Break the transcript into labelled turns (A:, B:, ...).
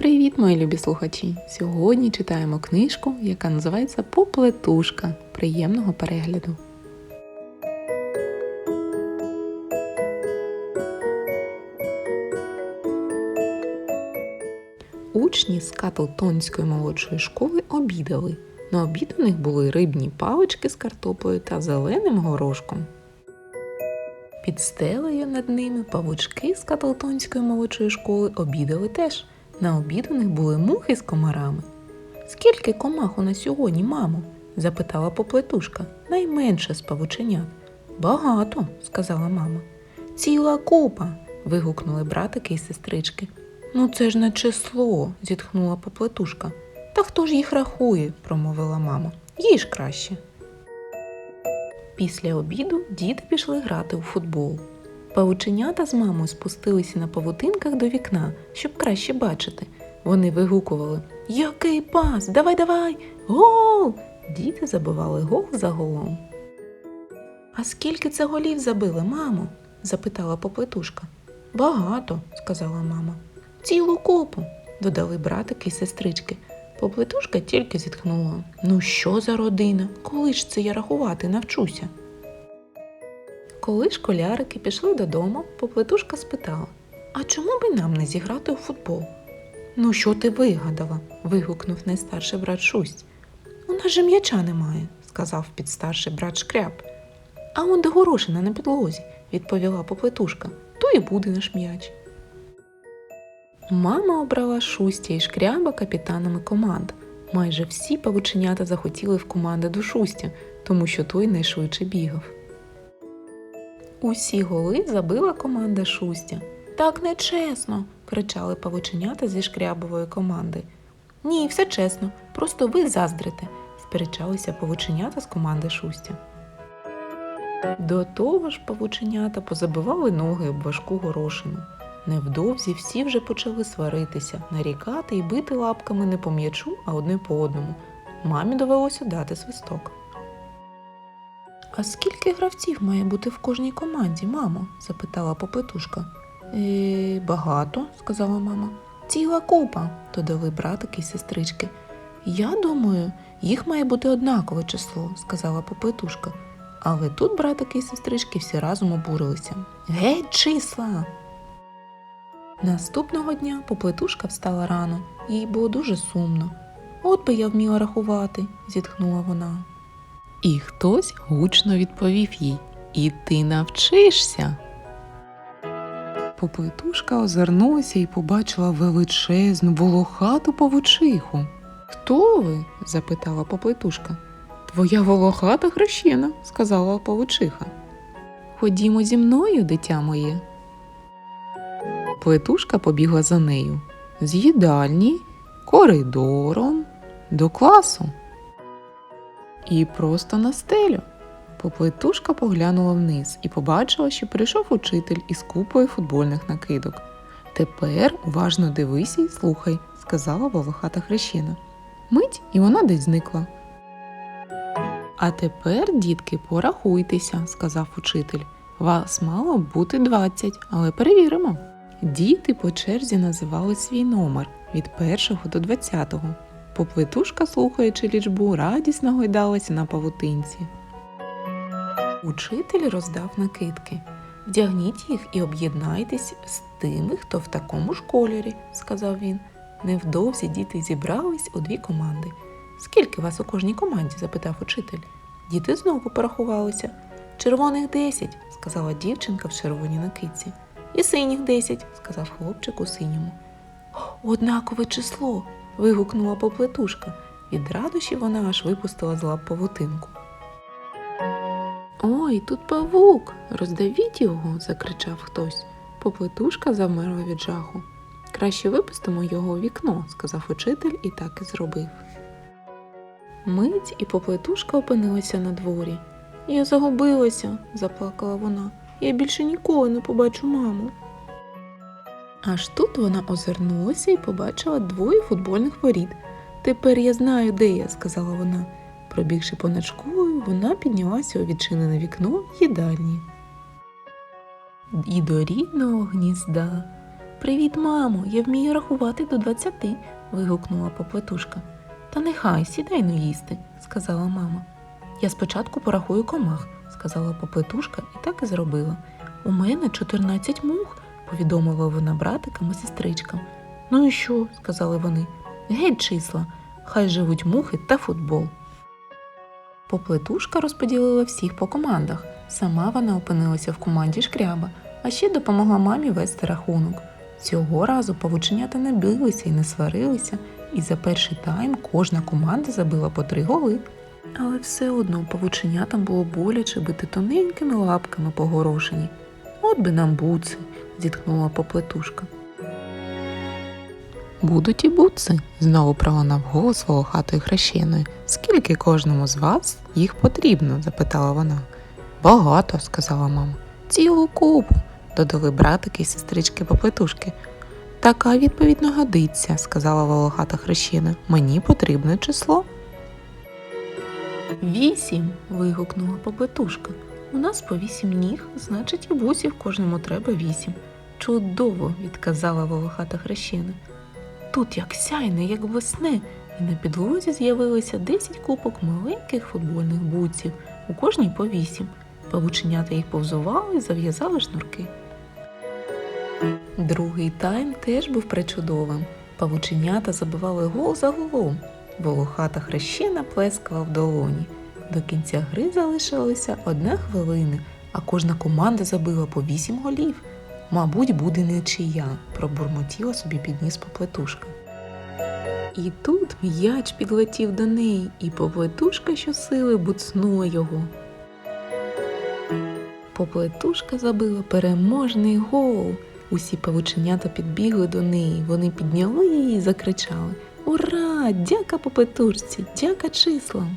A: Привіт, мої любі слухачі! Сьогодні читаємо книжку, яка називається Поплетушка. Приємного перегляду. Учні з Катлтонської молодшої школи обідали. На обід у них були рибні палички з картоплею та зеленим горошком. Під стелею над ними павучки з Катлтонської молодшої школи обідали теж. На обід у них були мухи з комарами. Скільки комах у нас сьогодні, мамо? запитала поплетушка, найменша з павученят. Багато, сказала мама. Ціла купа. вигукнули братики і сестрички. Ну це ж не число, зітхнула поплетушка. Та хто ж їх рахує? промовила мама. Їж краще. Після обіду діти пішли грати у футбол. Павученята з мамою спустилися на павутинках до вікна, щоб краще бачити. Вони вигукували Який пас? Давай, давай! Гол! Діти забивали гол за голом. А скільки це голів забили, мамо? запитала поплетушка. Багато, сказала мама. Цілу купу, додали братики і сестрички. Поплетушка тільки зітхнула. Ну що за родина? Коли ж це я рахувати навчуся? Коли школярики пішли додому, поплетушка спитала А чому би нам не зіграти у футбол? Ну, що ти вигадала? вигукнув найстарший брат Шусть. У нас же м'яча немає, сказав підстарший брат Шкряб. А он де горошина на підлозі, відповіла поплетушка. То і буде наш м'яч. Мама обрала Шустя і Шкряба капітанами команд. Майже всі павученята захотіли в команди до Шустя, тому що той найшвидше бігав. Усі голи забила команда Шустя. Так нечесно, кричали павученята зі шкрябової команди. Ні, все чесно, просто ви заздрите, сперечалися павученята з команди Шустя. До того ж павученята позабивали ноги об важку горошину. Невдовзі всі вже почали сваритися, нарікати і бити лапками не по м'ячу, а одне по одному. Мамі довелося дати свисток. А скільки гравців має бути в кожній команді, мамо? запитала попитушка. Е, багато, сказала мама. Ціла купа, додали братики і сестрички. Я думаю, їх має бути однакове число, сказала попитушка. Але тут братики і сестрички всі разом обурилися. Геть числа! Наступного дня поплетушка встала рано, їй було дуже сумно. От би я вміла рахувати, зітхнула вона. І хтось гучно відповів їй І ти навчишся. Поплетушка озирнулася і побачила величезну волохату павучиху. Хто ви? запитала поплетушка. Твоя волохата хрещена, сказала павучиха. Ходімо зі мною, дитя моє. Плетушка побігла за нею з їдальні, коридором, до класу і просто на стелю. Поплетушка поглянула вниз і побачила, що прийшов учитель із купою футбольних накидок. Тепер уважно дивися і слухай, сказала волохата хрещена. Мить і вона десь зникла. А тепер, дітки, порахуйтеся, сказав учитель. Вас мало бути двадцять, але перевіримо. Діти по черзі називали свій номер від першого до двадцятого. Поплетушка, слухаючи лічбу, радісно гойдалася на павутинці. Учитель роздав накидки. Вдягніть їх і об'єднайтесь з тими, хто в такому ж кольорі, сказав він. Невдовзі діти зібрались у дві команди. Скільки вас у кожній команді? запитав учитель. Діти знову порахувалися. Червоних десять, сказала дівчинка в червоній накидці. І синіх десять, сказав хлопчик у синьому. Однакове число. вигукнула поплетушка. Від радощі вона аж випустила з лап павутинку. Ой, тут павук, роздавіть його, закричав хтось. Поплетушка завмерла від жаху. Краще випустимо його у вікно, сказав учитель і так і зробив. Мить і поплетушка опинилася на дворі. Я загубилася, заплакала вона. Я більше ніколи не побачу маму. Аж тут вона озирнулася і побачила двоє футбольних воріт. Тепер я знаю, де я, сказала вона. Пробігши понад школою, вона піднялася у відчинене вікно їдальні. І до рідного гнізда Привіт, мамо! Я вмію рахувати до двадцяти. вигукнула поплетушка. Та нехай, сідай ну їсти, сказала мама. Я спочатку порахую комах, сказала поплетушка і так і зробила. У мене 14 мух, повідомила вона братикам і сестричкам. Ну і що? сказали вони. Геть числа, хай живуть мухи та футбол. Поплетушка розподілила всіх по командах. Сама вона опинилася в команді шкряба, а ще допомогла мамі вести рахунок. Цього разу павученята не билися і не сварилися, і за перший тайм кожна команда забила по три голи. Але все одно павученятам було боляче бити тоненькими лапками по горошині. От би нам буци, зітхнула поплетушка. Будуть і буци, знову пролунав голос волохатої хрещеної. Скільки кожному з вас їх потрібно? запитала вона. Багато, сказала мама. Цілу купу, додали братики і сестрички поплетушки. Така відповідно годиться, сказала волохата хрещена. Мені потрібне число. Вісім. вигукнула поплетушка. У нас по вісім ніг, значить і бусів кожному треба вісім. Чудово, відказала волохата хрещена. Тут як сяйне, як весне, і на підлозі з'явилося десять купок маленьких футбольних буців, у кожній по вісім. Павученята їх повзували і зав'язали шнурки. Другий тайм теж був причудовим. Павученята забивали гол за голом. Волохата хрещена плескала в долоні. До кінця гри залишилася одна хвилина, а кожна команда забила по вісім голів. Мабуть, буде нічия, пробурмотіла собі підніс поплетушка. І тут м'яч підлетів до неї, і поплетушка щосили буцнула його. Поплетушка забила переможний гол. Усі павученята підбігли до неї. Вони підняли її і закричали Ура! Дяка поплетушці! Дяка числам!